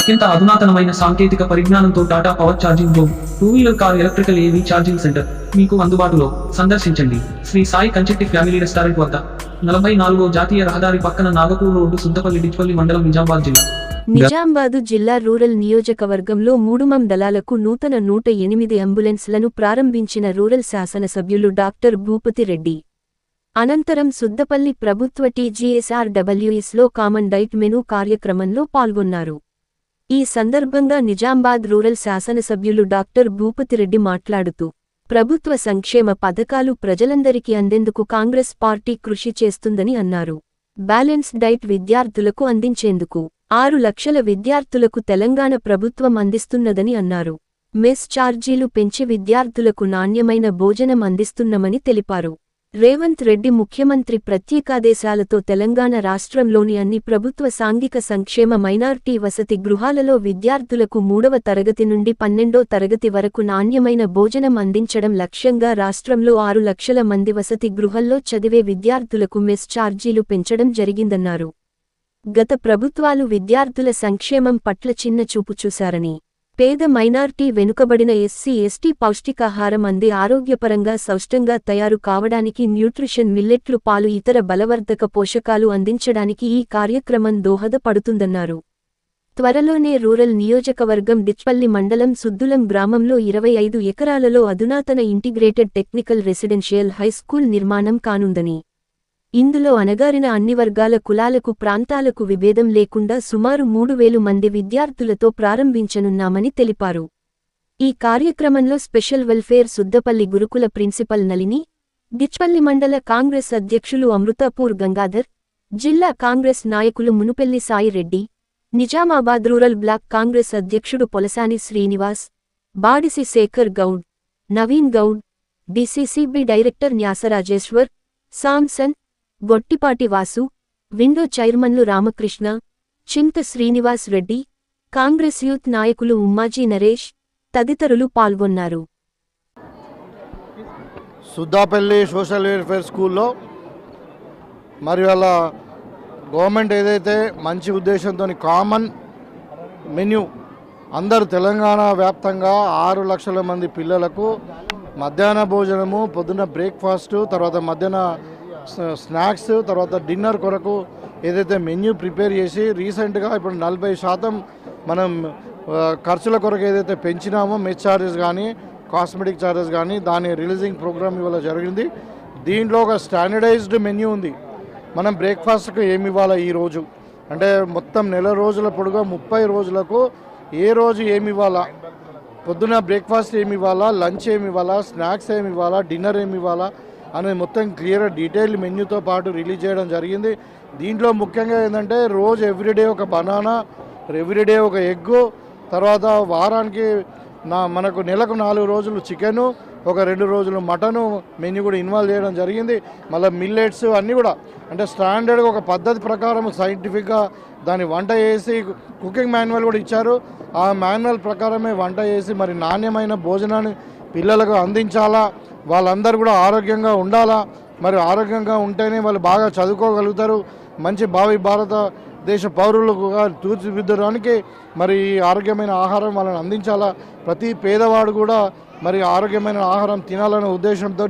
అత్యంత అధునాతనమైన సాంకేతిక పరిజ్ఞానంతో Tata Power charging home two wheeler car electrical EV charging centre. మీకు అందుబాటులో. సందర్శించండి. శ్రీ సాయి కంచెట్టి ఫ్యామిలీ రెస్టారెంట్ వద్ద. నలభై నాలుగో జాతీయ రహదారి పక్కన నాగపూర్ రోడ్డు సుద్దపల్లి డిచ్పల్లి మండలం నిజామాబాద్ జిల్లా. నిజామాబాదు జిల్లా రూరల్ నియోజకవర్గంలో మూడుమం దళాలకు నూతన నూట ఎనిమిది అంబులెన్స్లను ప్రారంభించిన రూరల్ శాసనసభ్యులు డాక్టర్ భూపతి రెడ్డి. అనంతరం సుద్దపల్లి ప్రభుత్వ టీజీఎస్ఆర్డబ్ల్యూఎస్లో కామన్ డైట్ మెనూ కార్యక్రమంలో పాల్గొన్నారు. ఈ సందర్భంగా నిజామాబాద్ రూరల్ శాసనసభ్యులు డాక్టర్ భూపతిరెడ్డి మాట్లాడుతూ ప్రభుత్వ సంక్షేమ పథకాలు ప్రజలందరికీ అందేందుకు కాంగ్రెస్ పార్టీ కృషి చేస్తుందని అన్నారు. బ్యాలెన్స్ డైట్ విద్యార్థులకు అందించేందుకు ఆరు లక్షల విద్యార్థులకు తెలంగాణ ప్రభుత్వం అందిస్తున్నదని అన్నారు. మెస్ ఛార్జీలు పెంచి విద్యార్థులకు నాణ్యమైన భోజనం అందిస్తున్నామని తెలిపారు. రేవంత్ రెడ్డి ముఖ్యమంత్రి ప్రత్యేకాదేశాలతో తెలంగాణ రాష్ట్రంలోని అన్ని ప్రభుత్వ సాంఘిక సంక్షేమ మైనార్టీ వసతి గృహాలలో విద్యార్థులకు మూడవ తరగతి నుండి పన్నెండో తరగతి వరకు నాణ్యమైన భోజనం అందించడం లక్ష్యంగా రాష్ట్రంలో ఆరు లక్షల మంది వసతి గృహల్లో చదివే విద్యార్థులకు మెస్ ఛార్జీలు పెంచడం జరిగిందన్నారు. గత ప్రభుత్వాలు విద్యార్థుల సంక్షేమం పట్ల చిన్న చూపు చూశారని పేద మైనార్టీ వెనుకబడిన ఎస్సీ ఎస్టీ పౌష్టికాహారం అంది ఆరోగ్యపరంగా సౌష్టంగా తయారు కావడానికి న్యూట్రిషన్ మిల్లెట్లు పాలు ఇతర బలవర్ధక పోషకాలు అందించడానికి ఈ కార్యక్రమం దోహదపడుతుందన్నారు. త్వరలోనే రూరల్ నియోజకవర్గం డిచ్పల్లి మండలం సుద్దులం గ్రామంలో ఇరవై ఐదు ఎకరాలలో అధునాతన ఇంటిగ్రేటెడ్ టెక్నికల్ రెసిడెన్షియల్ హైస్కూల్ నిర్మాణం కానుందని ఇందులో అణగారిన అన్ని వర్గాల కులాలకు ప్రాంతాలకు విభేదం లేకుండా సుమారు మూడు వేలు మంది విద్యార్థులతో ప్రారంభించనున్నామని తెలిపారు. ఈ కార్యక్రమంలో స్పెషల్ వెల్ఫేర్ సుద్దపల్లి గురుకుల ప్రిన్సిపల్ నలిని గిచ్పల్లి మండల కాంగ్రెస్ అధ్యక్షులు అమృతాపూర్ గంగాధర్ జిల్లా కాంగ్రెస్ నాయకులు మునుపెల్లి సాయిరెడ్డి నిజామాబాద్ రూరల్ బ్లాక్ కాంగ్రెస్ అధ్యక్షుడు Polasani Srinivas Badisi Shekar Goud Naveen Goud DCCB director Nyasarajeshwar Samson Gottipati Vasu window చైర్మన్లు రామకృష్ణ చింత శ్రీనివాస్ రెడ్డి కాంగ్రెస్ యూత్ నాయకులు ఉమ్మాజీ నరేష్ తదితరులు పాల్గొన్నారు. సుద్దాపల్లి సోషల్ వెల్ఫేర్ స్కూల్లో మరి వాళ్ళ గవర్నమెంట్ ఏదైతే మంచి ఉద్దేశంతో కామన్ మెన్యూ అందరు తెలంగాణ వ్యాప్తంగా ఆరు లక్షల మంది పిల్లలకు మధ్యాహ్న భోజనము పొద్దున్న బ్రేక్ఫాస్టు తర్వాత మధ్యాహ్న స్నాక్స్ తర్వాత డిన్నర్ కొరకు ఏదైతే మెన్యూ ప్రిపేర్ చేసి రీసెంట్గా ఇప్పుడు నలభై శాతం మనం ఖర్చుల కొరకు ఏదైతే పెంచినామో మెస్ ఛార్జెస్ కానీ కాస్మెటిక్ ఛార్జెస్ కానీ దాని రిలీజింగ్ ప్రోగ్రామ్ ఇవాళ జరిగింది. దీంట్లో ఒక స్టాండర్డైజ్డ్ మెన్యూ ఉంది. మనం బ్రేక్ఫాస్ట్కి ఏమి ఇవ్వాలా ఈరోజు అంటే మొత్తం నెల రోజుల పొడుగా ముప్పై రోజులకు ఏ రోజు ఏమి ఇవ్వాలా? పొద్దున బ్రేక్ఫాస్ట్ ఏమి ఇవ్వాలా? లంచ్ ఏమి ఇవ్వాలా? స్నాక్స్ ఏమి ఇవ్వాలా? డిన్నర్ ఏమి ఇవ్వాలా? అనేది మొత్తం క్లియర్ డీటెయిల్ మెన్యూతో పాటు రిలీజ్ చేయడం జరిగింది. దీంట్లో ముఖ్యంగా ఏంటంటే రోజు ఎవ్రీడే ఒక బనానా ఎవ్రీడే ఒక ఎగ్ తర్వాత వారానికి నా మనకు నెలకు నాలుగు రోజులు చికెను ఒక రెండు రోజులు మటను మెన్యూ కూడా ఇన్వాల్వ్ చేయడం జరిగింది. మళ్ళీ మిల్లెట్స్ అన్నీ కూడా. అంటే స్టాండర్డ్గా ఒక పద్ధతి ప్రకారం సైంటిఫిక్గా దాన్ని వంట చేసి కుకింగ్ మాన్యువల్ కూడా ఇచ్చారు. ఆ మాన్యువల్ ప్రకారమే వంట చేసి మరి నాణ్యమైన భోజనాన్ని పిల్లలకు అందించాలా? వాళ్ళందరూ కూడా ఆరోగ్యంగా ఉండాలా? మరి ఆరోగ్యంగా ఉంటేనే వాళ్ళు బాగా చదువుకోగలుగుతారు. మంచి భావి భారత దేశ పౌరులుగా తీర్చిదిద్దడానికి మరి ఆరోగ్యమైన ఆహారం వాళ్ళని అందించాలా? ప్రతి పేదవాడు కూడా మరి ఆరోగ్యమైన ఆహారం తినాలనే ఉద్దేశంతో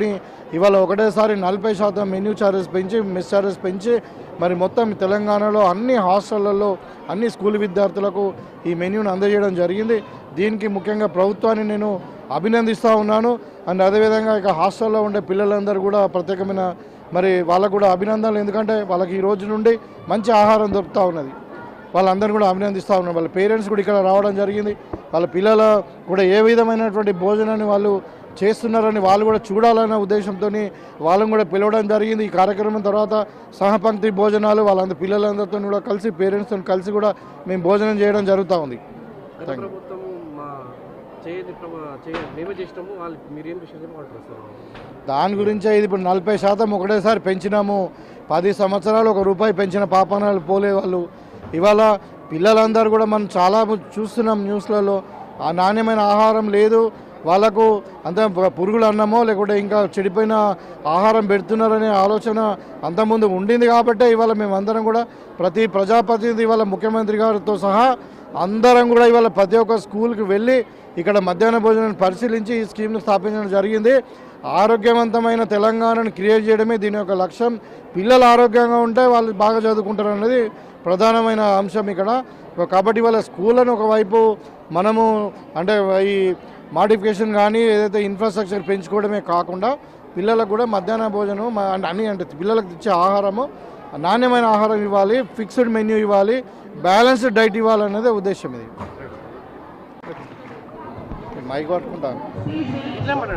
ఇవాళ ఒకటేసారి నలభై శాతం మెన్యూ ఛార్జెస్ పెంచి మిస్ ఛార్జెస్ పెంచి మరి మొత్తం తెలంగాణలో అన్ని హాస్టళ్ళలో అన్ని స్కూల్ విద్యార్థులకు ఈ మెన్యూను అందజేయడం జరిగింది. దీనికి ముఖ్యంగా ప్రభుత్వాన్ని నేను అభినందిస్తూ ఉన్నాను. అండ్ అదేవిధంగా ఇక హాస్టల్లో ఉండే పిల్లలందరూ కూడా ప్రత్యేకమైన మరి వాళ్ళకు కూడా అభినందనలు. ఎందుకంటే వాళ్ళకి ఈ రోజు నుండి మంచి ఆహారం దొరుకుతూ ఉన్నది. వాళ్ళందరూ కూడా అభినందిస్తూ ఉన్నారు వాళ్ళ పేరెంట్స్ కూడా ఇక్కడ రావడం జరిగింది. వాళ్ళ పిల్లల కూడా ఏ విధమైనటువంటి భోజనాన్ని వాళ్ళు చేస్తున్నారని వాళ్ళు కూడా చూడాలనే ఉద్దేశంతో వాళ్ళని కూడా పిలవడం జరిగింది. ఈ కార్యక్రమం తర్వాత సహపంక్తి భోజనాలు వాళ్ళందరూ పిల్లలందరితో కూడా కలిసి పేరెంట్స్తో కలిసి కూడా మేము భోజనం చేయడం జరుగుతూ ఉంది. థ్యాంక్ యూ దాని గురించే ఇది ఇప్పుడు నలభై శాతం ఒకటేసారి పెంచినాము. పది సంవత్సరాలు ఒక రూపాయి పెంచిన పాపనాలు పోలే వాళ్ళు ఇవాళ పిల్లలందరూ కూడా మనం చాలా చూస్తున్నాం న్యూస్లలో ఆ నాణ్యమైన ఆహారం లేదు. వాళ్ళకు అంత పురుగులు అన్నమో లేకుంటే ఇంకా చెడిపోయిన ఆహారం పెడుతున్నారనే ఆలోచన అంతకుముందు ఉండింది కాబట్టే ఇవాళ మేమందరం కూడా ప్రతి ప్రజాప్రతినిధి ఇవాళ ముఖ్యమంత్రి గారితో సహా అందరం కూడా ఇవాళ ప్రతి ఒక్క స్కూల్కి వెళ్ళి ఇక్కడ మధ్యాహ్న భోజనాన్ని పరిశీలించి ఈ స్కీమ్ను స్థాపించడం జరిగింది. ఆరోగ్యవంతమైన తెలంగాణను క్రియేట్ చేయడమే దీని యొక్క లక్ష్యం. పిల్లలు ఆరోగ్యంగా ఉంటే వాళ్ళు బాగా చదువుకుంటారు అనేది ప్రధానమైన అంశం ఇక్కడ. కాబట్టి వాళ్ళ స్కూళ్ళను ఒకవైపు మనము అంటే ఈ మాడిఫికేషన్ కానీ ఏదైతే ఇన్ఫ్రాస్ట్రక్చర్ పెంచుకోవడమే కాకుండా పిల్లలకు కూడా మధ్యాహ్న భోజనం అంటే అన్ని అంటే పిల్లలకు ఇచ్చే ఆహారము నాణ్యమైన ఆహారం ఇవ్వాలి ఫిక్స్డ్ మెన్యూ ఇవ్వాలి బ్యాలెన్స్డ్ డైట్ ఇవ్వాలనేదే ఉద్దేశం ఇది. మైక్ పట్టుకుంటాను